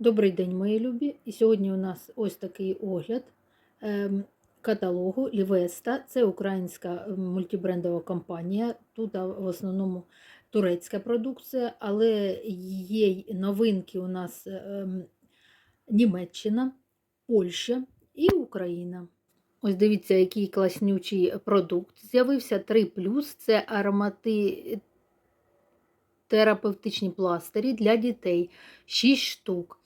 Добрий день, мої любі. І сьогодні у нас ось такий огляд ем, каталогу Лівеста. Це українська ем, мультибрендова компанія. Тут в основному турецька продукція, але є новинки у нас ем, Німеччина, Польща і Україна. Ось дивіться, який класнючий продукт. З'явився 3 це аромати терапевтичні пластирі для дітей 6 штук.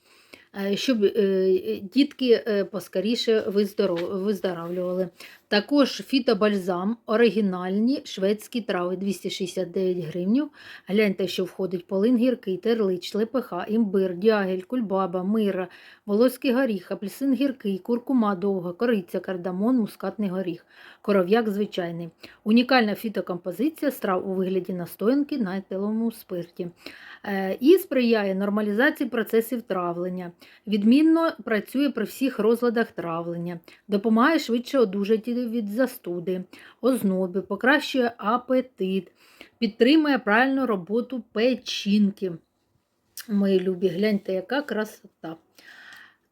Е, Щоб е, дітки е, поскоріше виздоро- виздоравлювали. Також фітобальзам, оригінальні шведські трави 269 гривнів. Гляньте, що входить полин гіркий, терлич, лепеха, імбир, дягель, кульбаба, мира, волоський горіх, апельсин гіркий, куркума довга, кориця, кардамон, мускатний горіх, коров'як звичайний. Унікальна фітокомпозиція страв у вигляді настоянки на етиловому спирті. Е, І сприяє нормалізації процесів травлення. Відмінно працює при всіх розладах травлення, допомагає швидше одужати від застуди, озноби, покращує апетит, підтримує правильну роботу печінки. Мої любі, гляньте, яка красота.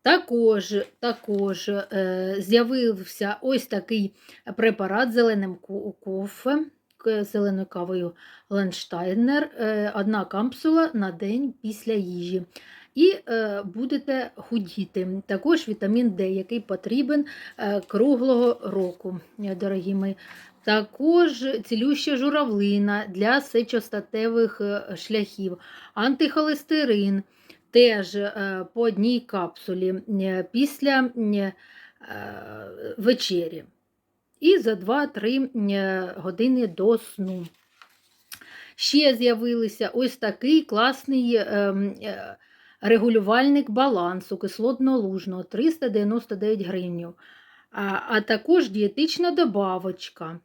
Також, також е, з'явився ось такий препарат зеленим ко- кофе, зеленою кавою Ленштайнер, е, одна капсула на день після їжі. І е, будете худіти. Також вітамін Д, який потрібен е, круглого року, е, дорогі мої. Також цілюща журавлина для сечостатевих шляхів, антихолестерин теж по одній капсулі після вечері. І за 2-3 е, години до сну. Ще з'явилися ось такий класний регулювальник балансу кислотно-лужного 399 гривень. А, також дієтична добавочка.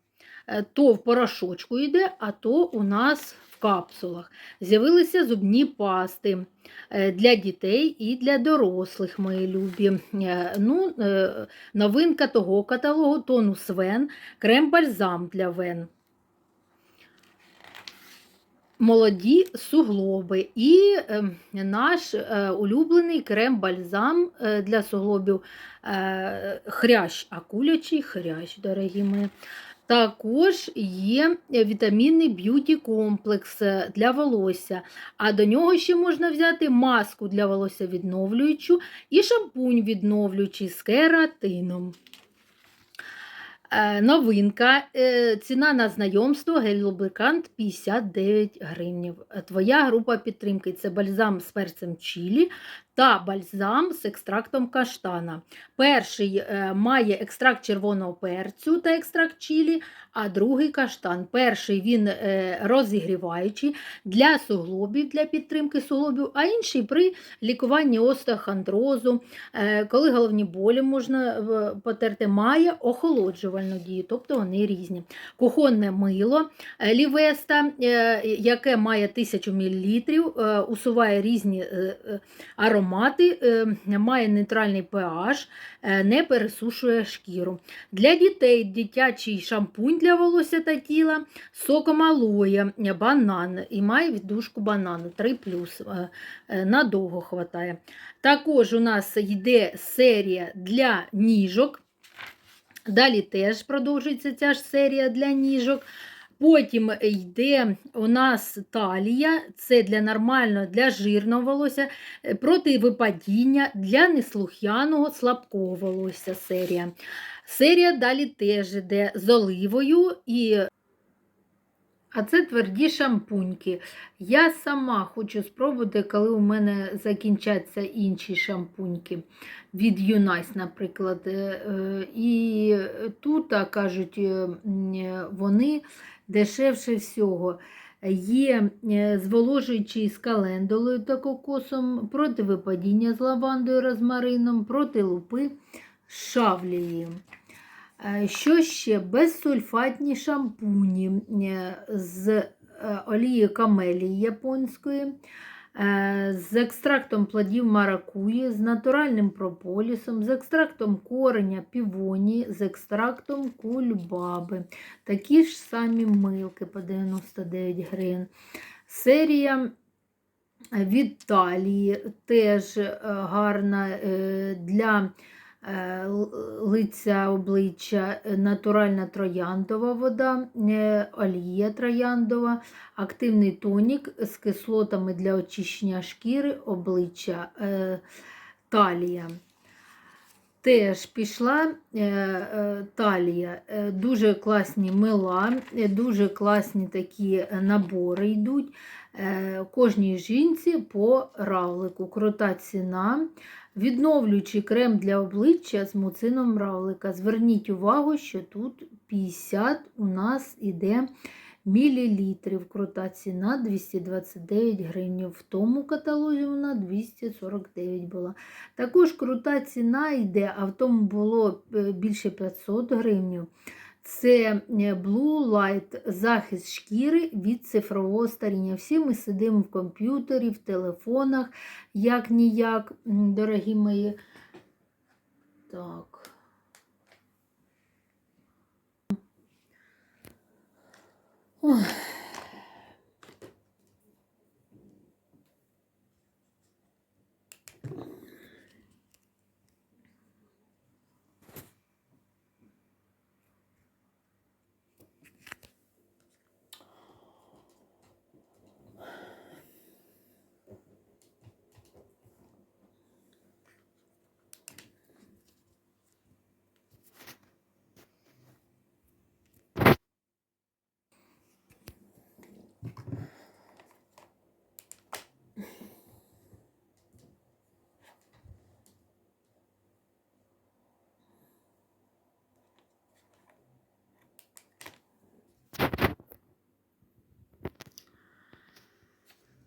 Е, То в порошочку йде, а то у нас в капсулах. З'явилися зубні пасти е, для дітей і для дорослих, мої любі. Е, Ну, новинка того каталогу тонус вен, крем-бальзам для вен. Молоді суглоби і е, наш е, улюблений крем-бальзам е, для суглобів е, хрящ, акулячий хрящ, дорогі мої. Також є вітамінний б'юті комплекс для волосся, а до нього ще можна взяти маску для волосся відновлюючу і шампунь відновлюючий з кератином. Е, Новинка. е, Ціна на знайомство гель-лубрикант 59 гривень. Твоя група підтримки це бальзам з перцем чілі та бальзам з екстрактом каштана. Перший е, має екстракт червоного перцю та екстракт чілі, а другий каштан. Перший він е, розігріваючий для суглобів, для підтримки суглобів, а інший при лікуванні остеохондрозу, Е, Коли головні болі можна потерти, має охолоджувальну дію, тобто вони різні. Кухонне мило е, лівеста, е, яке має 1000 мл, е, усуває різні аромати, має нейтральний pH, не пересушує шкіру. Для дітей дитячий шампунь для волосся та тіла, соком алоє, банан і має віддушку банану 3 надовго хватає. Також у нас йде серія для ніжок. Далі теж продовжується ця ж серія для ніжок. Потім йде у нас талія, це для нормального, для жирного волосся, е, проти випадіння, для неслух'яного, слабкого волосся серія. Серія далі теж йде з оливою і. А це тверді шампуньки. Я сама хочу спробувати, коли у мене закінчаться інші шампуньки від Юнайс, наприклад. Е, е, І тут, кажуть, е, вони дешевше всього. Є зволожуючий з календулою та кокосом, проти випадіння з лавандою, розмарином, проти лупи. Е, Що ще? Безсульфатні шампуні е, з е, олією камелії японської, е, з екстрактом плодів маракуї, з натуральним прополісом, з екстрактом кореня півоні, з екстрактом кульбаби. Такі ж самі милки по 99 гривень. Серія від талії теж е, гарна е, для е, лиця обличчя е, натуральна трояндова вода, е, олія трояндова, активний тонік з кислотами для очищення шкіри, обличчя, е, талія. Теж пішла е, е, талія, е, дуже класні мила, е, дуже класні такі е, набори йдуть. Е, Кожній жінці по равлику. Крута ціна. Відновлюючий крем для обличчя з муцином равлика. Зверніть увагу, що тут 50 у нас іде мілілітрів. Крута ціна 229 гривень. В тому каталозі вона 249 була. Також крута ціна йде, а в тому було е, більше 500 гривень. Це е, Blue Light захист шкіри від цифрового старіння. Всі ми сидимо в комп'ютері, в телефонах, як ніяк, дорогі мої. Так. 唉。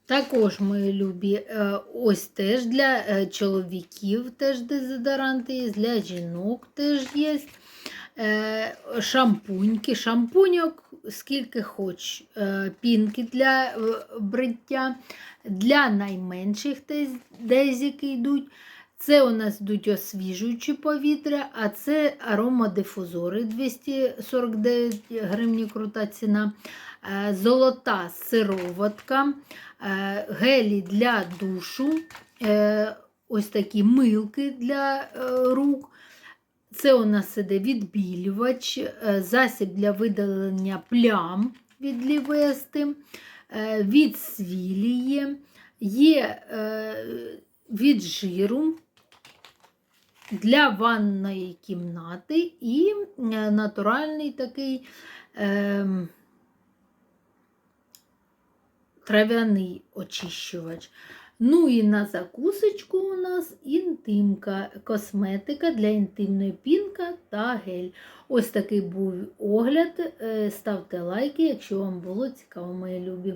Також мої любі, е, ось теж для е, чоловіків теж дезодоранти є, для жінок теж є. Е, Шампуньки, шампуньок скільки хоч, пінки для бриття, для найменших дез- дезіки йдуть. Це у нас йдуть освіжуючі повітря, а це аромадифузори 249 гривні крута ціна. Е, Золота сироватка, е, гелі для душу, е, ось такі милки для рук. Це у нас іде відбілювач, засіб для видалення плям від лівести, від свілії, є від жиру для ванної кімнати і натуральний такий ем, трав'яний очищувач. Ну і на закусочку у нас інтимка, косметика для інтимної пінка та гель. Ось такий був огляд. Е, Ставте лайки, якщо вам було цікаво, мої любі.